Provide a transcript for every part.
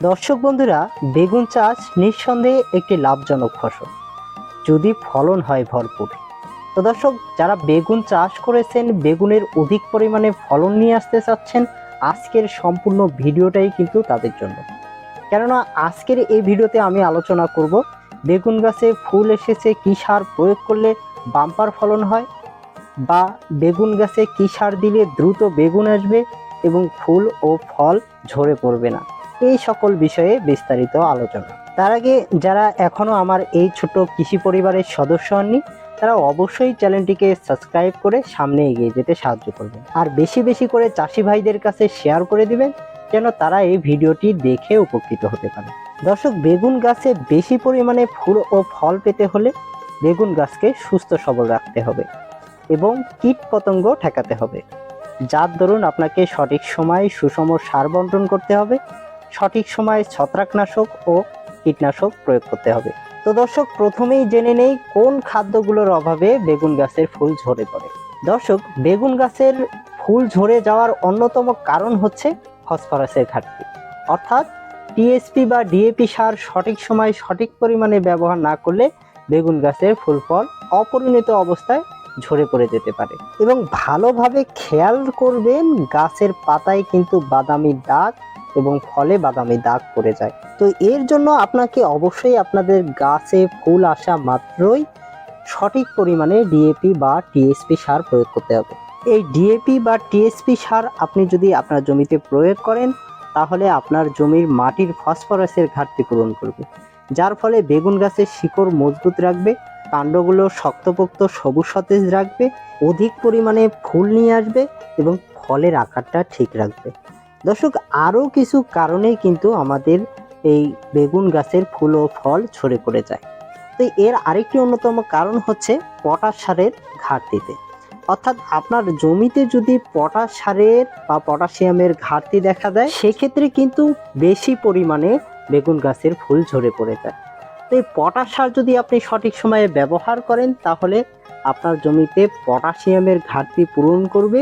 দর্শক বন্ধুরা, বেগুন চাষ নিঃসন্দেহে একটি লাভজনক ফসল, যদি ফলন হয় ভরপুর। তো দর্শক, যারা বেগুন চাষ করেছেন, বেগুনের অধিক পরিমাণে ফলন নিয়ে আসতে চাচ্ছেন, আজকের সম্পূর্ণ ভিডিওটাই কিন্তু তাদের জন্য। কেননা, আজকের এই ভিডিওতে আমি আলোচনা করব, বেগুন গাছে ফুল এসেছে, কী সার প্রয়োগ করলে বাম্পার ফলন হয়? বা বেগুন গাছে কী সার দিলে দ্রুত বেগুন আসবে এবং ফুল ও ফল ঝরে পড়বে না? এই সকল বিষয়ে বিস্তারিত আলোচনা। তার আগে যারা এখনও আমার এই ছোট কৃষি পরিবারের সদস্য হননি, তারা অবশ্যই চ্যানেলটিকে সাবস্ক্রাইব করে সামনে এগিয়ে যেতে সাহায্য করবেন। আর বেশি বেশি করে চাষি ভাইদের কাছে শেয়ার করে দিবেন, যেন তারা এই ভিডিওটি দেখে উপকৃত হতে পারে। দর্শক, বেগুন গাছে বেশি পরিমাণে ফুল ও ফল পেতে হলে বেগুন গাছকে সুস্থ সবল রাখতে হবে এবং কীট পতঙ্গ ঠেকাতে হবে। যার দরুন আপনাকে সঠিক সময়ে সুষম সার বন্টন করতে হবে সঠিক সময়ে ছত্রাকনাশক ও কীটনাশক প্রয়োগ করতে হবে। তো দর্শক, প্রথমেই জেনে নেই কোন খাদ্যগুলোর অভাবে বেগুন গাছের ফুল ঝরে পড়ে। দর্শক, বেগুন গাছের ফুল ঝরে যাওয়ার অন্যতম কারণ হচ্ছে ফসফরাসের ঘাটতি। অর্থাৎ টিএসপি বা ডিএপি সার সঠিক সময়ে সঠিক পরিমাণে ব্যবহার না করলে বেগুন গাছের ফুল ফল অপরিণত অবস্থায় ঝরে পড়ে যেতে পারে। এবং ভালোভাবে খেয়াল করবেন, গাছের পাতায় কিন্তু বাদামি দাগ এবং ফলে বাদামি দাগ পড়ে যায়। তো এর জন্য আপনাকে অবশ্যই আপনাদের গাছে ফুল আসা মাত্রই সঠিক পরিমাণে ডিএপি বা টিএসপি সার প্রয়োগ করতে হবে। এই ডিএপি বা টিএসপি সার আপনি যদি আপনার জমিতে প্রয়োগ করেন, তাহলে আপনার জমির মাটির ফসফরাসের ঘাটতি পূরণ করবে, যার ফলে বেগুন গাছের শিকড় মজবুত রাখবে, কাণ্ডগুলো শক্তপোক্ত সবুজ সতেজ রাখবে, অধিক পরিমাণে ফুল নিয়ে আসবে এবং ফলের আকারটা ঠিক রাখবে। দর্শক, আরও কিছু কারণেই কিন্তু আমাদের এই বেগুন গাছের ফুল ও ফল ঝরে পড়ে যায়। তো এর আরেকটি অন্যতম কারণ হচ্ছে পটাশ সারের ঘাটতিতে। অর্থাৎ আপনার জমিতে যদি পটাশ সারের বা পটাশিয়ামের ঘাটতি দেখা দেয়, সেক্ষেত্রে কিন্তু বেশি পরিমাণে বেগুন গাছের ফুল ঝরে পড়ে যায়। তো এই পটাশ সার যদি আপনি সঠিক সময়ে ব্যবহার করেন, তাহলে আপনার জমিতে পটাশিয়ামের ঘাটতি পূরণ করবে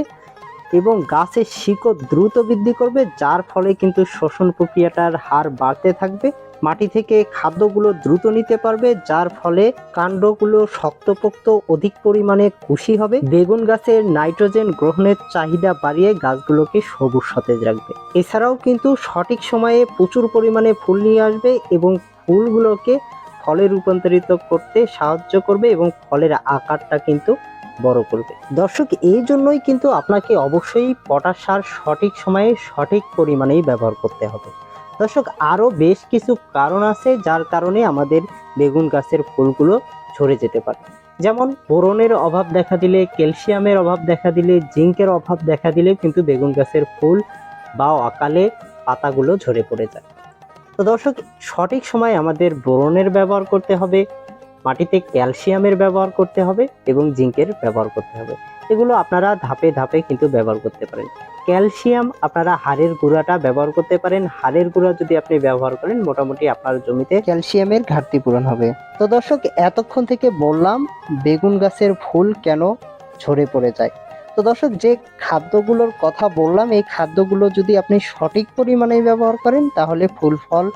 এবং গাছের শিকড় দ্রুত বৃদ্ধি করবে, যার ফলে কিন্তু শোষণ প্রক্রিয়াটার হার বাড়তে থাকবে। মাটি থেকে খাদ্যগুলো দ্রুত নিতে পারবে, যার ফলে কাণ্ডগুলো শক্তপোক্ত অধিক পরিমাণে খুশি হবে। বেগুন গাছের নাইট্রোজেন গ্রহণের চাহিদা বাড়িয়ে গাছগুলোকে সবুজ সতেজ রাখবে। এছাড়াও কিন্তু সঠিক সময়ে প্রচুর পরিমাণে ফুল নিয়ে আসবে এবং ফুলগুলোকে ফলে রূপান্তরিত করতে সাহায্য করবে এবং ফলের আকারটা কিন্তু বড় করবে। দর্শক, এই জন্যই কিন্তু আপনাকে অবশ্যই পটাশ সার সঠিক সময়ে সঠিক পরিমাণেই ব্যবহার করতে হবে। দর্শক, আরও বেশ কিছু কারণ আছে যার কারণে আমাদের বেগুন গাছের ফুলগুলো ঝরে যেতে পারে। যেমন, বোরনের অভাব দেখা দিলে, ক্যালসিয়ামের অভাব দেখা দিলে, জিঙ্কের অভাব দেখা দিলে কিন্তু বেগুন গাছের ফুল বা অকালে পাতাগুলো ঝরে পড়ে যায়। তো দর্শক, সঠিক সময় আমাদের বোরনের ব্যবহার করতে হবে মাটিতে ক্যালসিয়ামের ব্যবহার করতে হবে এবং জিঙ্কের ব্যবহার করতে হবে। এগুলো আপনারা ধাপে ধাপে কিন্তু ব্যবহার করতে পারেন। ক্যালসিয়াম আপনারা হাড়ের গুঁড়াটা ব্যবহার করতে পারেন। হাড়ের গুঁড়া যদি আপনি ব্যবহার করেন, মোটামুটি আপনার জমিতে ক্যালসিয়ামের ঘাটতি পূরণ হবে। তো দর্শক, এতক্ষণ থেকে বললাম, বেগুন গাছের ফুল কেন ঝরে পড়ে যায়? তো দর্শক যে খাদ্যগুলোর কথা বললাম, এই খাদ্যগুলো যদি আপনি সঠিক পরিমাণে ব্যবহার করেন, তাহলে ফুল ফল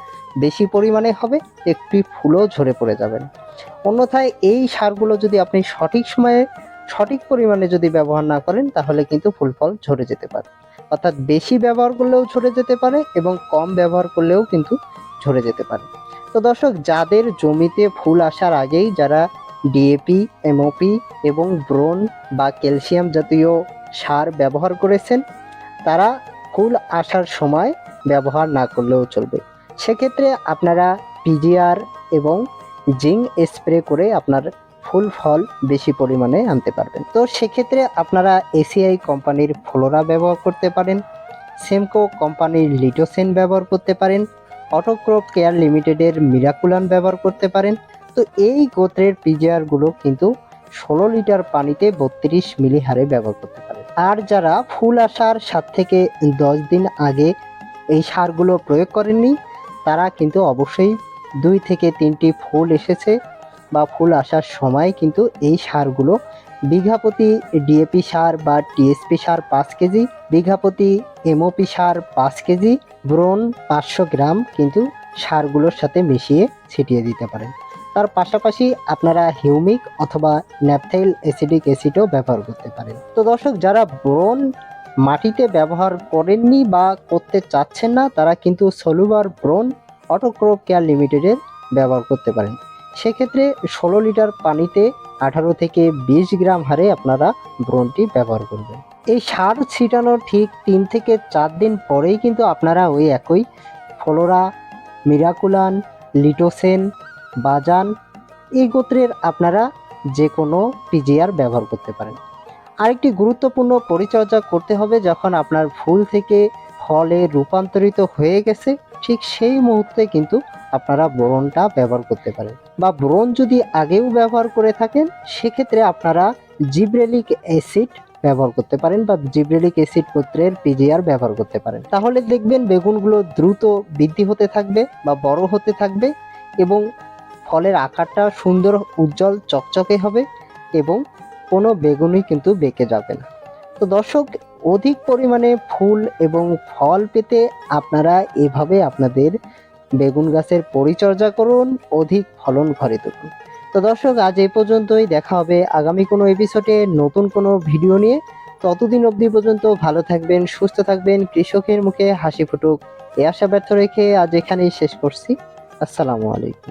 বেশি পরিমাণে হবে, একটি ফুলও ঝরে পড়ে যাবেন। অন্যথায় এই সারগুলো যদি আপনি সঠিক সময়ে, সঠিক পরিমাণে যদি ব্যবহার না করেন, তাহলে কিন্তু ফুল ফল ঝরে যেতে পারে। অর্থাৎ বেশি ব্যবহার করলেও ঝরে যেতে পারে এবং কম ব্যবহার করলেও কিন্তু ঝরে যেতে পারে। তো দর্শক, যাদের জমিতে ফুল আসার আগেই যারা ডিএপি এমওপি এবং ব্রোন বা ক্যালসিয়াম জাতীয় সার ব্যবহার করেছেন। তারা ফুল আসার সময় ব্যবহার না করলেও চলবে। সেক্ষেত্রে আপনারা পিজিআর এবং জিঙ্ক স্প্রে করে আপনার ফুল ফল বেশি পরিমাণে আনতে পারবেন। তো সেক্ষেত্রে আপনারা এসিআই কোম্পানির ফ্লোরা ব্যবহার করতে পারেন সেমকো কোম্পানির লিটোসেন ব্যবহার করতে পারেন, অটোক্রপ কেয়ার লিমিটেডের মিরাকুলান ব্যবহার করতে পারেন তো এই গোত্রের পিজিআরগুলো কিন্তু ষোলো লিটার পানিতে বত্রিশ মিলি হারে ব্যবহার করতে পারেন আর যারা ফুল আসার সাত থেকে দশ দিন আগে এই সারগুলো প্রয়োগ করেননি, তারা কিন্তু অবশ্যই দুই থেকে তিনটি ফুল এসেছে বা ফুল আসার সময় কিন্তু এই সারগুলো বিঘাপতি ডিএপি সার বা টিএসপি সার পাঁচ কেজি বিঘাপতি এমওপি সার পাঁচ কেজি ব্রোন পাঁচশো গ্রাম কিন্তু সারগুলোর সাথে মিশিয়ে ছিটিয়ে দিতে পারেন। তার পাশাপাশি আপনারা হিউমিক অথবা ন্যাপথাইল অ্যাসিডিক অ্যাসিডও ব্যবহার করতে পারেন। তো দর্শক, যারা ব্রোন মাটিতে ব্যবহার করেননি বা করতে চাচ্ছেন না, তারা কিন্তু সলুবার ব্রোন অটোক্রপ কেয়ার লিমিটেডের ব্যবহার করতে পারেন। সেক্ষেত্রে ষোলো লিটার পানিতে আঠারো থেকে বিশ গ্রাম হারে আপনারা ব্রোনটি ব্যবহার করবেন। এই সার ছিটানোর ঠিক তিন থেকে চার দিন পরেই কিন্তু আপনারা ওই একই ফলোরা, মিরাকুলান, লিটোসেন বাজান এই গোত্রের আপনারা যে কোনো পিজিআর ব্যবহার করতে পারেন। আরেকটি গুরুত্বপূর্ণ পরিচর্যা করতে হবে যখন আপনার ফুল থেকে ফলে রূপান্তরিত হয়ে গেছে, ঠিক সেই মুহূর্তে কিন্তু আপনারা ব্রণটা ব্যবহার করতে পারেন। বা ব্রণ যদি আগেও ব্যবহার করে থাকেন, সেক্ষেত্রে আপনারা জিব্রেলিক অ্যাসিড ব্যবহার করতে পারেন বা জিব্রেলিক অ্যাসিড গোত্রের পিজিআর ব্যবহার করতে পারেন। তাহলে দেখবেন বেগুনগুলো দ্রুত বৃদ্ধি হতে থাকবে বা বড় হতে থাকবে এবং ফলের আকারটা সুন্দর, উজ্জ্বল, চকচকে হবে এবং কোনো বেগুনই কিন্তু বেঁকে যাবে না। তো দর্শক, অধিক পরিমাণে ফুল এবং ফল পেতে আপনারা এভাবে আপনাদের বেগুন গাছের পরিচর্যা করুন, অধিক ফলন ঘরে তুলুন। তো দর্শক, আজ এই পর্যন্তই, দেখা হবে আগামী কোনো এপিসোডে নতুন কোনো ভিডিও নিয়ে। ততদিন অবধি পর্যন্ত ভালো থাকবেন, সুস্থ থাকবেন, কৃষকের মুখে হাসি ফুটুক। এ আশা ব্যর্থ রেখে আজ এখানেই শেষ করছি। আসসালামু আলাইকুম।